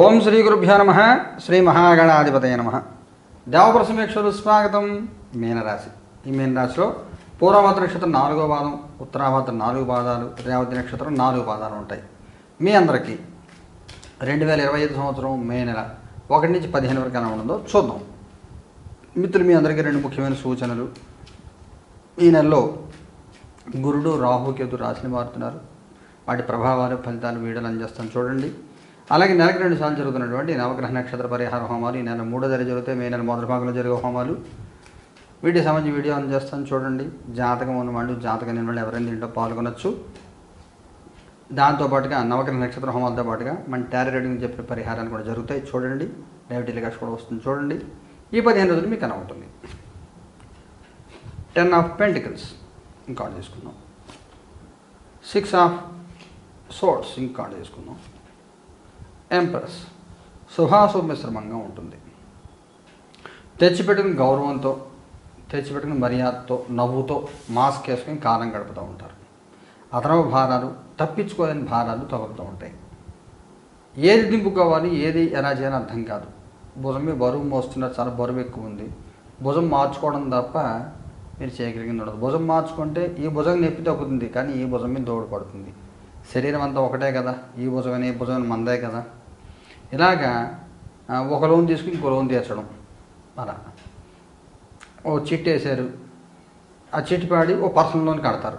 ఓం శ్రీ గురుభ్యో నమ. శ్రీ మహాగణాధిపతయ నమ. దేవప్రసమేక్షలు స్వాగతం. మీనరాశి. ఈ మీనరాశిలో పూర్వభద్ర నక్షత్రం నాలుగో పాదం ఉత్తరాభద్ర నాలుగు పాదాలు రేవతి నక్షత్రం నాలుగు పాదాలు ఉంటాయి. మీ అందరికీ రెండు వేల ఇరవై ఐదు సంవత్సరం మే నెల ఒకటి నుంచి పదిహేను వరకు ఎలా ఉంటుందో చూద్దాం. మిత్రులు మీ అందరికీ రెండు ముఖ్యమైన సూచనలు. ఈ నెలలో గురుడు రాహుకేతు రాశిని మారుతున్నారు. వాటి ప్రభావాలు ఫలితాలు వీడియోలు అందిస్తాను చూడండి. అలాగే నెలకు రెండు సార్లు జరుగుతున్నటువంటి నవగ్రహ నక్షత్ర పరిహార హోమాలు. ఈ నెల మూడో తేదీ జరిగితే మే నెల మొదటి భాగంలో జరిగే హోమాలు. వీటికి సంబంధించి వీడియో అందజేస్తాను చూడండి. జాతకం ఉన్నవాళ్ళు జాతకం లేని వాళ్ళు ఎవరైనా దీంట్లో పాల్గొనొచ్చు. దాంతోపాటుగా నవగ్రహ నక్షత్ర హోమాలతో పాటుగా మన టారీ రీడింగ్ చెప్పిన పరిహారాలు కూడా జరుగుతాయి చూడండి. డైవిటీ లికాష్ కూడా వస్తుంది చూడండి. ఈ పదిహేను రోజులు మీకు కనబడుతుంది. టెన్ ఆఫ్ పెంటికల్స్ ఇంకా తీసుకుందాం సిక్స్ ఆఫ్ సోర్ట్స్ ఇంకా తీసుకుందాం ఎంప్రెస్ శుభాశుభ మిశ్రమంగా ఉంటుంది. తెచ్చిపెట్టిన గౌరవంతో తెచ్చిపెట్టిన మర్యాదతో నవ్వుతో మాస్క్ వేసుకొని కాలం గడుపుతూ ఉంటారు. అదనపు భారాలు తప్పించుకోలేని భారాలు తగులుతూ ఉంటాయి. ఏది దింపుకోవాలి ఏది ఎలా చేయాలో అర్థం కాదు. భుజం మీద బరువు మోస్తున్నారు చాలా బరువు ఎక్కువ ఉంది. భుజం మార్చుకోవడం తప్ప మీరు చేయగలిగింది ఉండదు. భుజం మార్చుకుంటే ఈ భుజం నొప్పి తగ్గుతుంది కానీ ఈ భుజం మీద దోడు పడుతుంది. శరీరం అంతా ఒకటే కదా? ఈ భుజం ఈ భుజం మందే కదా? ఇలాగా ఒక లోన్ తీసుకుని ఇంకో లోన్ తీర్చడం. అలా. ఓ చిట్టి వేశారు ఆ చిట్టి పాడి ఓ పర్సనల్ లోన్ కడతారు.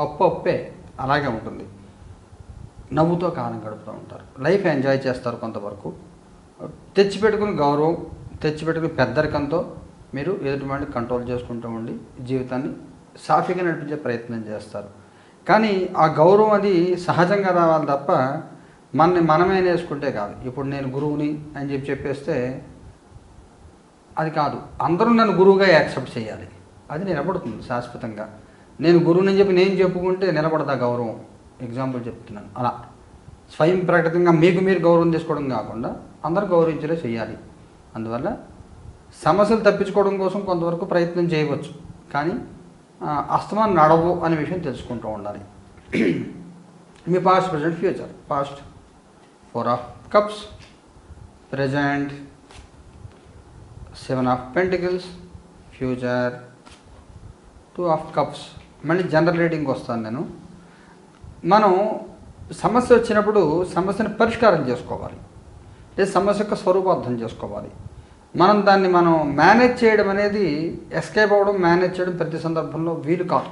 అప్పు అప్పే అలాగే ఉంటుంది. నవ్వుతో కాలం గడుపుతూ ఉంటారు. లైఫ్ ఎంజాయ్ చేస్తారు కొంతవరకు. తెచ్చిపెట్టుకుని గౌరవం తెచ్చిపెట్టుకుని పెద్దరికంతో మీరు ఎదుటివాడిని కంట్రోల్ చేసుకుంటూ ఉండి జీవితాన్ని సాఫీగా నడిపించే ప్రయత్నం చేస్తారు. కానీ ఆ గౌరవం అది సహజంగా రావాలి తప్ప మనని మనమే నేర్చుకుంటే కాదు. ఇప్పుడు నేను గురువుని అని చెప్పి చెప్పేస్తే అది కాదు. అందరూ నన్ను గురువుగా యాక్సెప్ట్ చేయాలి. అది నిలబడుతుంది శాశ్వతంగా. నేను గురువుని చెప్పి నేను చెప్పుకుంటే నిలబడదా గౌరవం. ఎగ్జాంపుల్ చెప్తున్నాను. అలా. స్వయం ప్రకటితంగా మీకు మీరు గౌరవం తీసుకోవడం కాకుండా అందరూ గౌరవించేలా చేయాలి. అందువల్ల సమస్యలు తప్పించుకోవడం కోసం కొంతవరకు ప్రయత్నం చేయవచ్చు. కానీ అస్తమానం నడవు అనే విషయం తెలుసుకుంటూ ఉండాలి. మీ past present future past four of cups present seven of pentacles future two of cups మళ్ళీ జనరల్ రీడింగ్కి వస్తాను నేను. మనం సమస్య వచ్చినప్పుడు సమస్యను పరిష్కారం చేసుకోవాలి. లేదా సమస్య యొక్క స్వరూపార్థం చేసుకోవాలి. మనం దాన్ని మనం మేనేజ్ చేయడం అనేది ఎస్కేప్ అవ్వడం మేనేజ్ చేయడం ప్రతి సందర్భంలో వీలు కాదు.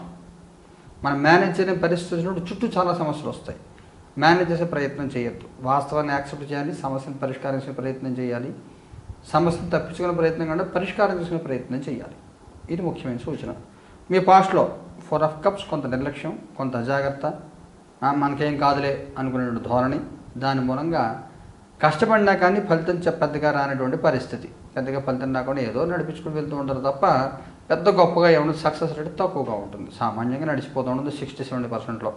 మనం మేనేజ్ చేయని పరిస్థితి వచ్చినప్పుడు చుట్టూ చాలా సమస్యలు వస్తాయి. మేనేజ్ చేసే ప్రయత్నం చేయొద్దు. వాస్తవాన్ని యాక్సెప్ట్ చేయాలి సమస్యను పరిష్కరించే ప్రయత్నం చేయాలి. సమస్యను తప్పించుకునే ప్రయత్నం కంటే పరిష్కారం చేసుకునే ప్రయత్నం చేయాలి. ఇది ముఖ్యమైన సూచన. మీ పాస్ట్లో ఫోర్ ఆఫ్ కప్స్ కొంత నిర్లక్ష్యం కొంత అజాగ్రత్త మనకేం కాదులే అనుకునే ధోరణి. దాని మూలంగా కష్టపడినా కానీ ఫలితం పెద్దగా రానటువంటి పరిస్థితి. పెద్దగా ఫలితం రాకుండా ఏదో నడిపించుకుని వెళ్తూ ఉంటారు తప్ప పెద్ద గొప్పగా ఏమైనా సక్సెస్ రేట్ తక్కువగా ఉంటుంది. సామాన్యంగా నడిచిపోతూ ఉంటుంది సిక్స్టీ సెవెంటీ పర్సెంట్లో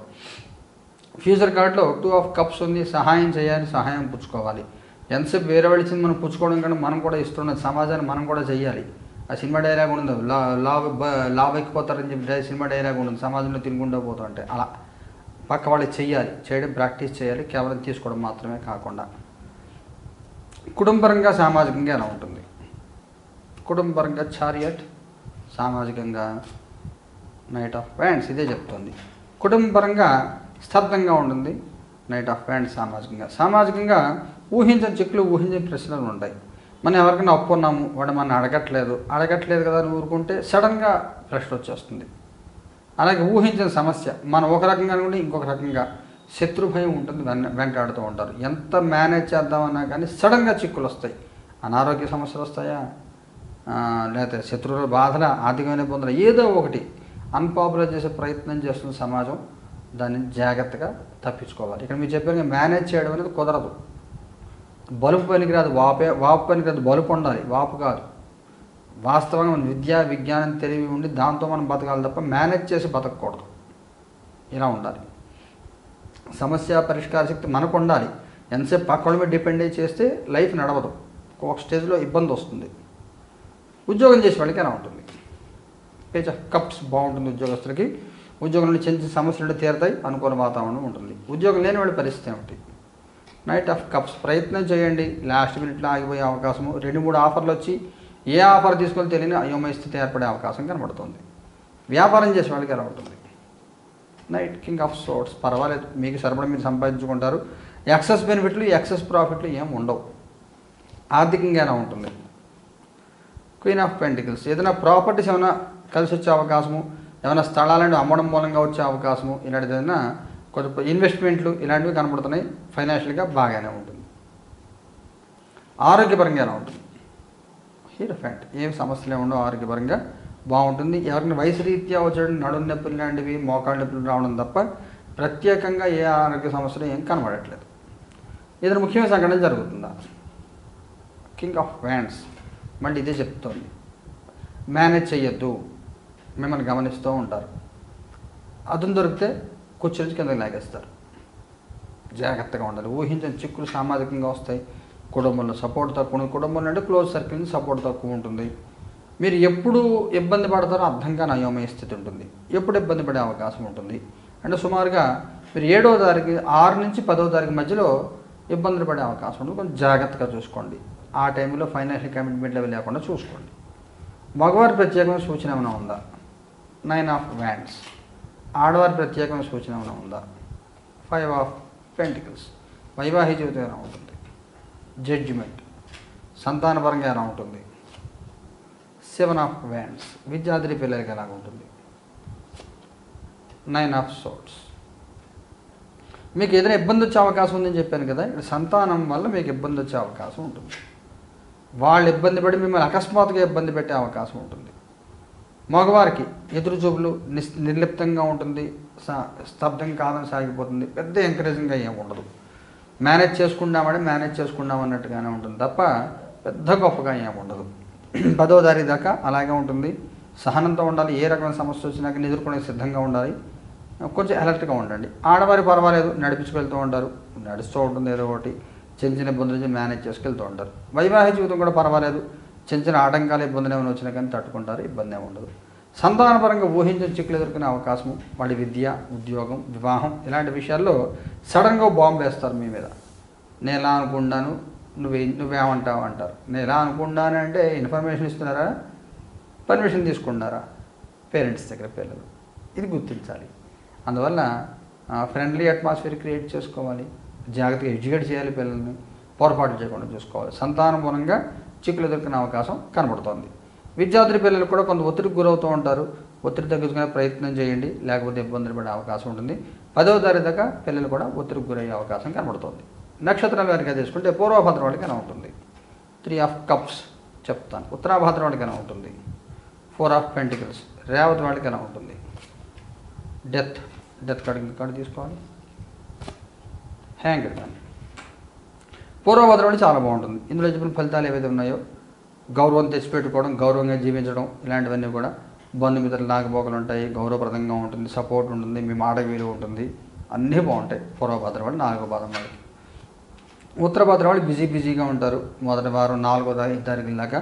ఫ్యూచర్ కార్డులో టూ ఆఫ్ కప్స్ ఉంది సహాయం చేయాలి సహాయం పుచ్చుకోవాలి. ఎంతసేపు వేరే వాళ్ళు ఇచ్చింది మనం పుచ్చుకోవడం కంటే మనం కూడా ఇస్తున్నది సమాజాన్ని మనం కూడా చేయాలి. ఆ సినిమా డైలాగ్ ఉండదు. లా లావ్ లావ్ ఎక్కిపోతారని చెప్పి సినిమా డైలాగ్ ఉండదు. సమాజంలో తిరుగుండా పోతుంటే అంటే అలా. పక్క వాళ్ళు చేయాలి. చేయడం ప్రాక్టీస్ చేయాలి. కేవలం తీసుకోవడం మాత్రమే కాకుండా. కుటుంబపరంగా సామాజికంగా ఎలా ఉంటుంది? కుటుంబపరంగా చారియట్ సామాజికంగా నైట్ ఆఫ్ ప్యాంట్స్ ఇదే చెప్తుంది. కుటుంబపరంగా స్తబ్దంగా ఉంటుంది. నైట్ ఆఫ్ హ్యాండ్ సామాజికంగా. సామాజికంగా ఊహించని చెక్కులు ఊహించని ప్రశ్నలు ఉంటాయి. మనం ఎవరికైనా అప్పు ఉన్నాము వాడు మన అడగట్లేదు. అడగట్లేదు కదా అని ఊరుకుంటే సడన్గా ప్రశ్న వచ్చేస్తుంది. అలాగే ఊహించిన సమస్య. మనం ఒక రకంగా అనుకుంటే ఇంకొక రకంగా శత్రు భయం ఉంటుంది వెన్న వెంటాడుతూ ఉంటారు. ఎంత మేనేజ్ చేద్దామన్నా కానీ సడన్గా చిక్కులు వస్తాయి. అనారోగ్య సమస్యలు వస్తాయా? లేకపోతే శత్రువుల బాధల ఆర్థికమైన ఇబ్బందులు ఏదో ఒకటి. అన్పాపులర్ చేసే ప్రయత్నం చేస్తున్న సమాజం దాన్ని జాగ్రత్తగా తప్పించుకోవాలి. ఇక్కడ మీరు చెప్పారు మేనేజ్ చేయడం అనేది కుదరదు. బలుపు పనికిరాదు వాపే వాపు పనికిరాదు బలుపు ఉండాలి. వాపు కాదు. వాస్తవంగా మన విద్య విజ్ఞానం తెలివి ఉండి దాంతో మనం బతకాలి తప్ప మేనేజ్ చేసి బతకూడదు ఇలా ఉండాలి. సమస్య పరిష్కార శక్తి మనకు ఉండాలి. ఎంతసేపు పక్కల మీద డిపెండ్ అయ్యి చేస్తే లైఫ్ నడవదు. ఒక స్టేజ్లో ఇబ్బంది వస్తుంది. ఉద్యోగం చేసే వాళ్ళకి ఎలా ఉంటుంది? పేజ్ కప్స్ బాగుంటుంది ఉద్యోగస్తులకి. ఉద్యోగంలో చిన్న సమస్యలు తీరతాయి తీరుతాయి అనుకూల వాతావరణం ఉంటుంది. ఉద్యోగం లేని వాళ్ళ పరిస్థితి ఏమిటి? నైట్ ఆఫ్ కప్స్ ప్రయత్నం చేయండి. లాస్ట్ మినిట్లో ఆగిపోయే అవకాశము రెండు మూడు ఆఫర్లు వచ్చి ఏ ఆఫర్ తీసుకొని తెలియని అయోమయ స్థితి ఏర్పడే అవకాశం కనబడుతుంది. వ్యాపారం చేసే వాళ్ళకి ఎలా ఉంటుంది నైట్ కింగ్ ఆఫ్ సోర్ట్స్ పర్వాలేదు. మీకు సరిపడ మీరు సంపాదించుకుంటారు. ఎక్సెస్ బెనిఫిట్లు ఎక్సెస్ ప్రాఫిట్లు ఏం ఉండవు. ఆర్థికంగా ఎలా ఉంటుంది. క్వీన్ ఆఫ్ పెంటికల్స్ ఏదైనా ప్రాపర్టీస్ ఏమైనా కలిసి వచ్చే అవకాశము ఏమైనా స్థలాలను అమ్మడం మూలంగా వచ్చే అవకాశము ఇలాంటిది ఏదైనా కొంచెం ఇన్వెస్ట్మెంట్లు ఇలాంటివి కనబడుతున్నాయి. ఫైనాన్షియల్గా బాగానే ఉంటుంది. ఆరోగ్యపరంగా ఎలా ఉంటుంది? హీరో ఫ్యాక్ట్ ఏం సమస్యలు ఉండవు ఆరోగ్యపరంగా బాగుంటుంది. ఎవరిని వయసు రీత్యా వచ్చేటువంటి నడుము నొప్పులు లాంటివి మోకాళ్ళ నొప్పులు రావడం తప్ప ప్రత్యేకంగా ఏ ఆరోగ్య సమస్యలు ఏం కనబడట్లేదు. ఇతను ముఖ్యమైన సంఘటన జరుగుతుందా? కింగ్ ఆఫ్ వ్యాండ్స్ మళ్ళీ ఇదే చెప్తోంది. మేనేజ్ చేయొద్దు. మిమ్మల్ని గమనిస్తూ ఉంటారు. అదును దొరికితే కూర్చొని కిందకి లాగేస్తారు. జాగ్రత్తగా ఉండాలి. ఊహించని చిక్కులు సామాజికంగా వస్తాయి. కుటుంబంలో సపోర్ట్ తక్కువ ఉంది. కుటుంబంలో అంటే క్లోజ్ సర్కిల్ సపోర్ట్ తక్కువ ఉంటుంది. మీరు ఎప్పుడు ఇబ్బంది పడతారో అర్థం కాని అయోమయ స్థితి ఉంటుంది. ఎప్పుడు ఇబ్బంది పడే అవకాశం ఉంటుంది. అంటే సుమారుగా మీరు ఏడవ తారీఖు ఆరు నుంచి పదవ తారీఖు మధ్యలో ఇబ్బందులు పడే అవకాశం ఉంటుంది. కొంచెం జాగ్రత్తగా చూసుకోండి. ఆ టైంలో ఫైనాన్షియల్ కమిట్మెంట్ లెవెల్ లేకుండా చూసుకోండి. మగవారి ప్రత్యేకమైన సూచన ఏమైనా ఉందా? నైన్ ఆఫ్ వ్యాండ్స్ ఆడవారి ప్రత్యేకమైన సూచన ఏమైనా ఉందా? ఫైవ్ ఆఫ్ పెంటికల్స్ వైవాహిక జీవితం ఎలా ఉంటుంది? జడ్జిమెంట్ సంతానపరంగా ఎలా ఉంటుంది? సెవెన్ ఆఫ్ వ్యాండ్స్ విద్యార్థి పిల్లలకి ఎలాగ ఉంటుంది? నైన్ ఆఫ్ సోట్స్ మీకు ఏదైనా ఇబ్బంది వచ్చే అవకాశం ఉందని చెప్పాను కదా ఇక్కడ సంతానం వల్ల మీకు ఇబ్బంది వచ్చే అవకాశం ఉంటుంది. వాళ్ళు ఇబ్బంది పడి మిమ్మల్ని అకస్మాత్తుగా ఇబ్బంది పెట్టే అవకాశం ఉంటుంది. మగవారికి ఎదురు చూపులు నిస్ నిర్లిప్తంగా ఉంటుంది స- స్తబ్దం కాదని సాగిపోతుంది పెద్ద ఎంకరేజింగ్గా ఏమి ఉండదు. మేనేజ్ చేసుకుందామంటే మేనేజ్ చేసుకుందాం అన్నట్టుగానే ఉంటుంది తప్ప పెద్ద గొప్పగా ఏమి ఉండదు. పదో తారీఖు దాకా అలాగే ఉంటుంది. సహనంతో ఉండాలి ఏ రకమైన సమస్య వచ్చినా కానీ ఎదుర్కొనే సిద్ధంగా ఉండాలి. కొంచెం అలర్ట్గా ఉండండి. ఆడవారి పర్వాలేదు నడిపించుకెళ్తూ ఉంటారు నడుస్తూ ఉంటుంది ఏదో ఒకటి. చిన్న చిన్న ఇబ్బందులు నుంచి మేనేజ్ చేసుకెళ్తూ ఉంటారు. వైవాహిక జీవితం కూడా పర్వాలేదు. చిన్న చిన్న ఆటంకాలు ఇబ్బందులు ఏమైనా వచ్చినా కానీ తట్టుకుంటారు ఇబ్బంది ఏమి ఉండదు. సంతానపరంగా ఊహించిన చిక్కులు ఎదుర్కొనే అవకాశం వాళ్ళ విద్య ఉద్యోగం వివాహం ఇలాంటి విషయాల్లో సడన్గా బాంబు వేస్తారు మీ మీద. నేను ఎలా అనుకున్నాను నువ్వే నువ్వేమంటావు అంటారు. నేను ఎలా అనుకున్నాను అంటే ఇన్ఫర్మేషన్ ఇస్తున్నారా? పర్మిషన్ తీసుకున్నారా పేరెంట్స్ దగ్గర పిల్లలు. ఇది గుర్తించాలి. అందువల్ల ఫ్రెండ్లీ అట్మాస్ఫియర్ క్రియేట్ చేసుకోవాలి. జాగ్రత్తగా ఎడ్యుకేట్ చేయాలి పిల్లల్ని. పొరపాటు చేయకుండా చూసుకోవాలి. సంతానపరంగా చిక్కులు ఎదుర్కొనే అవకాశం కనబడుతోంది. విద్యార్థి పిల్లలు కూడా కొంత ఒత్తిడికి గురవుతూ ఉంటారు. ఒత్తిడి తగ్గించుకునే ప్రయత్నం చేయండి. లేకపోతే ఇబ్బందులు పడే అవకాశం ఉంటుంది. పదవ తారీఖు దాకా పిల్లలు కూడా ఒత్తిడికి గురయ్యే అవకాశం కనబడుతుంది. నక్షత్రం వారిగా తీసుకుంటే పూర్వభద్రం వాళ్ళకి ఎలా ఉంటుంది త్రీ ఆఫ్ కప్స్ చెప్తాను. ఉత్తరాభద్రం వాళ్ళకి ఎలా ఉంటుంది ఫోర్ ఆఫ్ పెంటికల్స్ రేవతి వాళ్ళకి ఎలా ఉంటుంది డెత్ డెత్ కార్డు కార్డు తీసుకోవాలి. హ్యాంగ్ కానీ పూర్వభద్ర చాలా బాగుంటుంది. ఇందులో చెప్పిన ఫలితాలు ఏవైతే ఉన్నాయో గౌరవం తెచ్చిపెట్టుకోవడం గౌరవంగా జీవించడం ఇలాంటివన్నీ కూడా బంధుమిత్రులు నాగబోకలు ఉంటాయి గౌరవప్రదంగా ఉంటుంది సపోర్ట్ ఉంటుంది మీ మాట విలువ ఉంటుంది. అన్నీ బాగుంటాయి పూర్వభద్ర వాళ్ళు నాలుగో పాదం వాళ్ళకి ఉత్తర భద్ర వాళ్ళు బిజీ బిజీగా ఉంటారు. మొదటి వారం నాలుగో తారీఖు తారీఖు దాకా.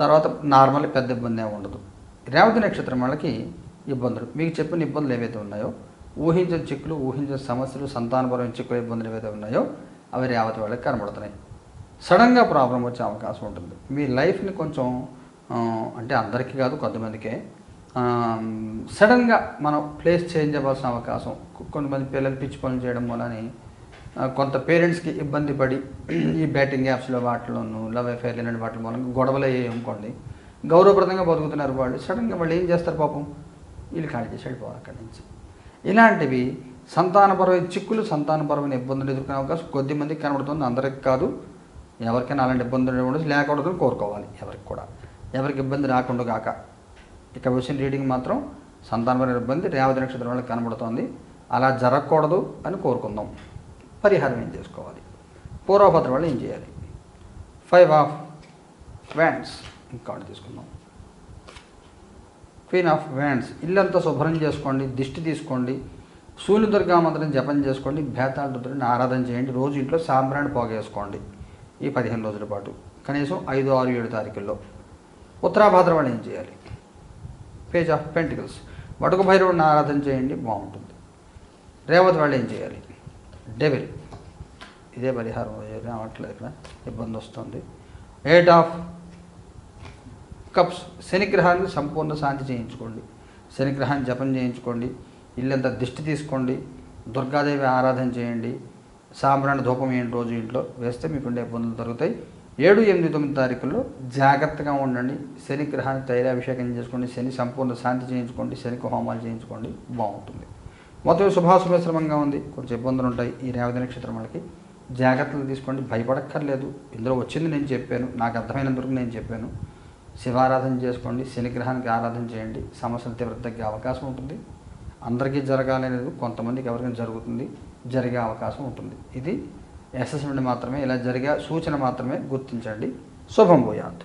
తర్వాత నార్మల్ పెద్ద ఇబ్బంది ఏమి ఉండదు. రేవతి నక్షత్రం వాళ్ళకి ఇబ్బందులు. మీకు చెప్పిన ఇబ్బందులు ఏవైతే ఉన్నాయో ఊహించిన చిక్కులు ఊహించిన సమస్యలు సంతానపరమైన చిక్కులు ఇబ్బందులు ఏవైతే ఉన్నాయో అవి రేవతి వాళ్ళకి కనబడుతున్నాయి. సడన్గా ప్రాబ్లం వచ్చే అవకాశం ఉంటుంది. మీ లైఫ్ని కొంచెం అంటే అందరికీ కాదు కొంతమందికే సడన్గా మనం ప్లేస్ చేంజ్ అవ్వాల్సిన అవకాశం కొంతమంది పిల్లలు పిచ్చి పనులు చేయడం వలని కొంత పేరెంట్స్కి ఇబ్బంది పడి ఈ బ్యాటింగ్ యాప్స్లో వాటిలోనూ లవ్ అఫేర్లు ఇలాంటి వాటి మూలంగా గొడవలు అయ్యాయి అనుకోండి గౌరవప్రదంగా బతుకుతున్నారు వాళ్ళు సడన్గా వాళ్ళు ఏం చేస్తారు పాపం? వీళ్ళు ఖాళీ చేసి వెళ్ళిపోవాలి అక్కడి నుంచి. ఇలాంటివి సంతానపరమైన చిక్కులు సంతానపరమైన ఇబ్బందులు ఎదుర్కొనే అవకాశం కొద్ది మందికి కనబడుతుంది. అందరికి కాదు. ఎవరికైనా అలాంటి ఇబ్బందులు ఉండదు లేకూడదు కోరుకోవాలి ఎవరికి కూడా. ఎవరికి ఇబ్బంది రాకుండా కాక ఇక విషయం రీడింగ్ మాత్రం సంతానపరమైన ఇబ్బంది రేవతి నక్షత్రం వాళ్ళకి కనబడుతోంది. అలా జరగకూడదు అని కోరుకుందాం. పరిహారం ఏం చేసుకోవాలి? పూర్వభద్ర వాళ్ళు ఏం చేయాలి? ఫైవ్ ఆఫ్ వ్యాండ్స్ కార్డు తీసుకుందాం. క్వీన్ ఆఫ్ వ్యాండ్స్ ఇల్లంతా శుభ్రం చేసుకోండి దిష్టి తీసుకోండి సూర్య దుర్గా మంత్రం జపం చేసుకోండి భేతాల రుద్రుని ఆరాధన చేయండి రోజు ఇంట్లో సాంబ్రాన్ని పోగేసుకోండి ఈ పదిహేను రోజుల పాటు. కనీసం ఐదు ఆరు ఏడు తారీఖుల్లో. ఉత్తరాభాద్ర వాళ్ళు ఏం చేయాలి? Page of pentacles. వటుకు భైరవుడిని ఆరాధన చేయండి బాగుంటుంది. రేవతి వాళ్ళు ఏం చేయాలి? డెవిల్. ఇదే పరిహారం. అవ్వట్లేదు ఇక్కడ. ఇబ్బంది వస్తుంది. Eight of cups. శనిగ్రహానికి సంపూర్ణ శాంతి చేయించుకోండి. శనిగ్రహాన్ని జపం చేయించుకోండి. ఇల్లంతా దిష్టి తీసుకోండి దుర్గాదేవి ఆరాధన చేయండి సాంబ్రాణి ధూపం ఏంటి రోజు ఇంట్లో వేస్తే మీకుండే ఇబ్బందులు దొరుకుతాయి. ఏడు ఎనిమిది తొమ్మిది తారీఖుల్లో జాగ్రత్తగా ఉండండి. శని గ్రహానికి తైలాభిషేకం చేసుకోండి శని సంపూర్ణ శాంతి చేయించుకోండి శనికి హోమాలు చేయించుకోండి బాగుంటుంది. మొత్తం శుభాశుభశ్రమంగా ఉంది. కొంచెం ఇబ్బందులు ఉంటాయి ఈ రేవతి నక్షత్రం వాళ్ళకి. జాగ్రత్తలు తీసుకోండి భయపడక్కర్లేదు. ఇందులో వచ్చింది నేను చెప్పాను నాకు అర్థమైనందుకు నేను చెప్పాను. శివారాధన చేసుకోండి శనిగ్రహానికి ఆరాధన చేయండి సమస్యలు తీవ్రత తగ్గే అవకాశం ఉంటుంది. అందరికీ జరగాలనేది కొంతమందికి ఎవరికైనా జరుగుతుంది జరిగే అవకాశం ఉంటుంది. ఇది అసెస్మెంట్ మాత్రమే ఇలా జరిగే సూచన మాత్రమే గుర్తించండి. శుభం పోయాత్